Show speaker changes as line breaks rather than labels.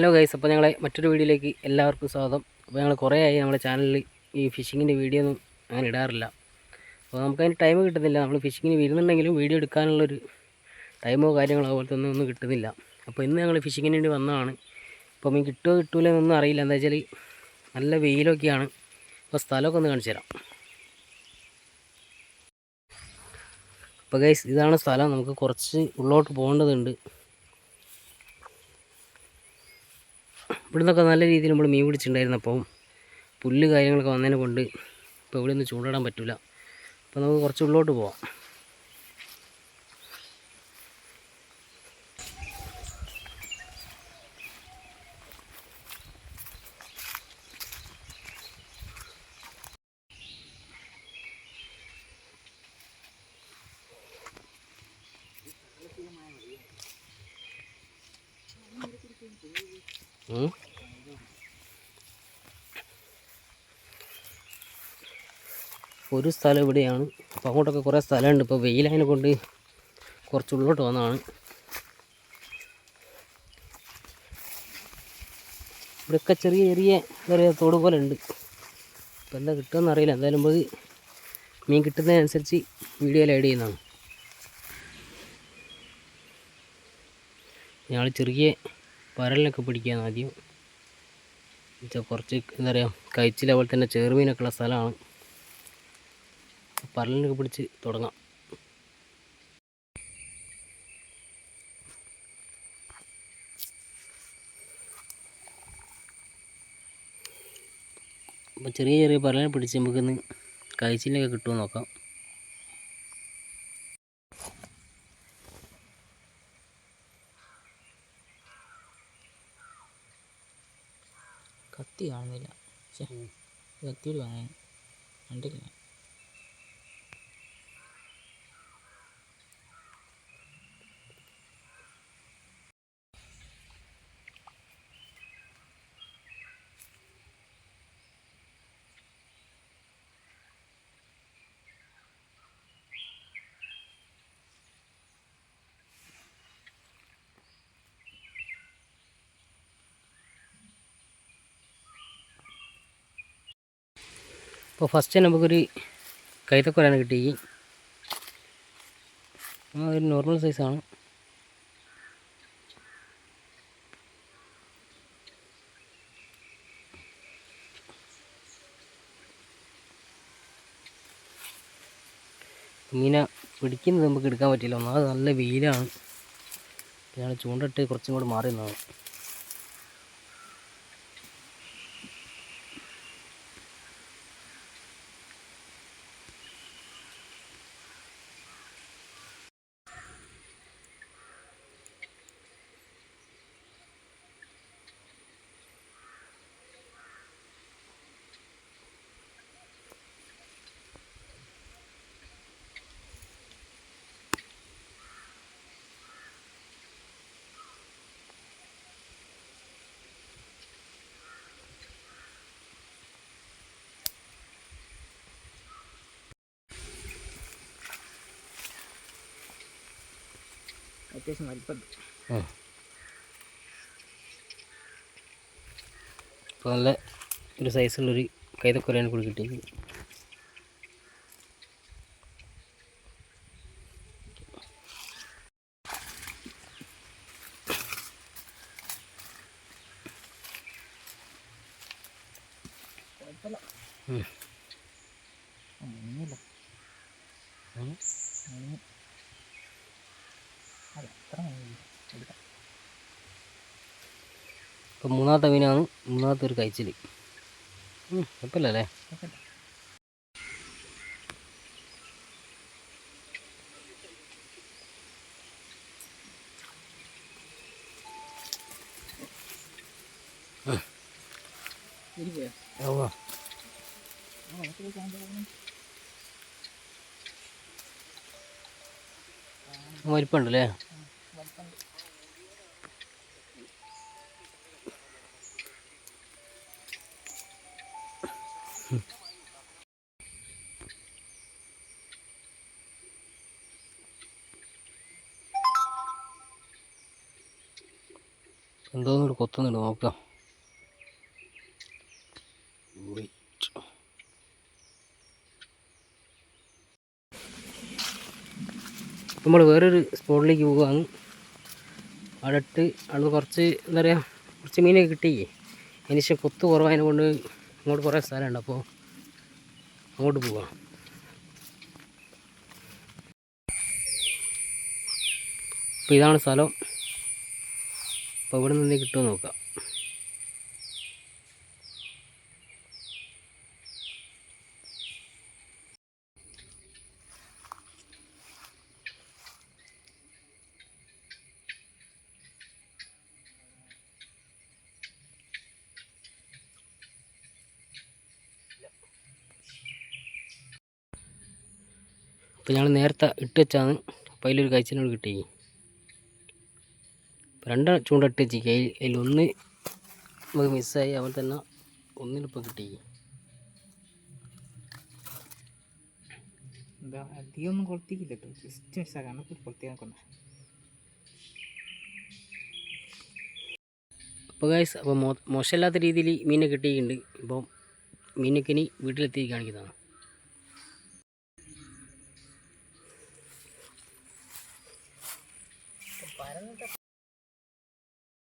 Hello guys അപ്പോൾ ഞങ്ങളെ മറ്റൊരു വീഡിയോയിലേക്ക് എല്ലാവർക്കും സ്വാഗതം. അപ്പോൾ ഞങ്ങൾ കുറേ ആയി നമ്മുടെ ചാനലിൽ ഈ ഫിഷിങ്ങിന്റെ വീഡിയോ ഒന്നും അങ്ങനെ ഇടാറില്ല. അപ്പോൾ നമുക്ക് അതിന് ടൈം കിട്ടുന്നില്ല. നമ്മൾ ഫിഷിങ്ങിന് വരുന്നുണ്ടെങ്കിലും വീഡിയോ എടുക്കാനുള്ളൊരു ടൈമോ കാര്യങ്ങളോ അതുപോലത്തെ ഒന്നും ഒന്നും കിട്ടുന്നില്ല. അപ്പോൾ ഇന്ന് ഞങ്ങൾ ഫിഷിങ്ങിന് വേണ്ടി വന്നതാണ്. അപ്പോൾ മീൻ കിട്ടുമോ കിട്ടൂലോ എന്നൊന്നും അറിയില്ല. എന്താ വെച്ചാൽ നല്ല വെയിലൊക്കെയാണ്. അപ്പോൾ സ്ഥലമൊക്കെ ഒന്ന് കാണിച്ചു തരാം. അപ്പോൾ ഗൈസ് ഇതാണ് സ്ഥലം. നമുക്ക് കുറച്ച് ഉള്ളോട്ട് പോകേണ്ടതുണ്ട്. ഇവിടെ നിന്നൊക്കെ നല്ല രീതിയിൽ നമ്മൾ മീൻ പിടിച്ചിട്ടുണ്ടായിരുന്നു അപ്പം പുല്ല് കാര്യങ്ങളൊക്കെ വന്നതിനെ കൊണ്ട് ഇപ്പോൾ ഇവിടെ നിന്ന് ചൂണ്ടിടാൻ പറ്റില്ല. അപ്പോൾ നമുക്ക് കുറച്ച് ഉള്ളോട്ട് പോവാം. ഒരു സ്ഥലം ഇവിടെയാണ്. അപ്പോൾ അങ്ങോട്ടൊക്കെ കുറേ സ്ഥലമുണ്ട്. ഇപ്പോൾ വെയിലതിനെ കൊണ്ട് കുറച്ച് ഉള്ളോട്ട് വന്നതാണ്. ഇവിടെയൊക്കെ ചെറിയ ചെറിയ എന്താ പറയുക തോട് പോലെ ഉണ്ട്. ഇപ്പം എന്താ കിട്ടുമെന്ന് അറിയില്ല. എന്തായാലും പോയി മീൻ കിട്ടുന്നതിനനുസരിച്ച് വീഡിയോയിൽ ആഡ് ചെയ്യുന്നതാണ്. ഞങ്ങൾ ചെറിയ പരലിനൊക്കെ പിടിക്കാൻ ആദ്യം. കുറച്ച് എന്താ പറയുക കഴിച്ചിൽ അതുപോലെ തന്നെ ചെറുമീനൊക്കെ ഉള്ള സ്ഥലമാണ്. പരലിനൊക്കെ പിടിച്ച് തുടങ്ങാം. അപ്പോൾ ചെറിയ ചെറിയ പരലിനെ പിടിച്ച് നമുക്കിന്ന് കഴിച്ചിലൊക്കെ കിട്ടുമോ നോക്കാം.
കത്തി കാണുന്നില്ല ശ്ശെ, കത്തിയോട് വാങ്ങാൻ കണ്ടില്ല
അപ്പോൾ ഫസ്റ്റ് നമുക്കൊരു കൈത്തക്കൊരാണ് കിട്ടി ഒരു നോർമൽ സൈസാണ് മീനെ പിടിക്കുന്നത് നമുക്ക് എടുക്കാൻ പറ്റില്ല. ഒന്നാമത് നല്ല വെയിലാണ്. ഞാൻ ചൂണ്ടിട്ട് കുറച്ചും കൂടെ മാറി നിന്നതാണ്.
അത്യാവശ്യം വലിപ്പം
അപ്പോൾ നല്ല ഒരു സൈസുള്ളൊരു കൈതക്കുരയാണ് കൂടി കിട്ടിയത് ഉം. ഇപ്പം മൂന്നാമത്തെ മീനാണ് മൂന്നാമത്തെ ഒരു കഴിച്ചിൽ കുഴപ്പമില്ലല്ലേ
കുഴപ്പമില്ല.
എന്തോന്നൊരു കൊത്തുന്നുണ്ട് നോക്കാം. നമ്മൾ വേറൊരു സ്പോട്ടിലേക്ക് പോവുകയാണ് അവിടെ ഇട്ട് അവിടെ കുറച്ച് എന്താ പറയുക കുറച്ച് മീനൊക്കെ കിട്ടി അതിന് ശേഷം കൊത്ത് കുറവായതിനെ കൊണ്ട് ഇങ്ങോട്ട് കുറേ സ്ഥലമുണ്ട്. അപ്പോൾ അങ്ങോട്ട് പോവാം. അപ്പോൾ ഇതാണ് സ്ഥലം. അപ്പോൾ ഇവിടെ നിന്ന് കിട്ടുമോ നോക്കാം. അപ്പോൾ ഞങ്ങൾ നേരത്തെ ഇട്ട് വെച്ചാണ്. അപ്പോൾ അതിലൊരു കാഴ്ചനോട് കിട്ടി രണ്ട് ചൂണ്ടിട്ട് വെച്ച് അതിൽ അതിലൊന്ന് നമുക്ക് മിസ്സായി അവൻ തന്നെ ഒന്നിനിപ്പോൾ കിട്ടി.
എന്താ അധികമൊന്നും കൊളുത്തിക്കില്ല കേട്ടോ. ജസ്റ്റ് മിസ്സാക്കാണ് കൊളുത്തി
അപ്പോൾ ഗൈസ് അപ്പോൾ മോശമില്ലാത്ത രീതിയിൽ മീനെ കിട്ടിയിട്ടുണ്ട്. ഇപ്പം മീനൊക്കെ ഇനി വീട്ടിലെത്തി കാണിക്കുന്നതാണ്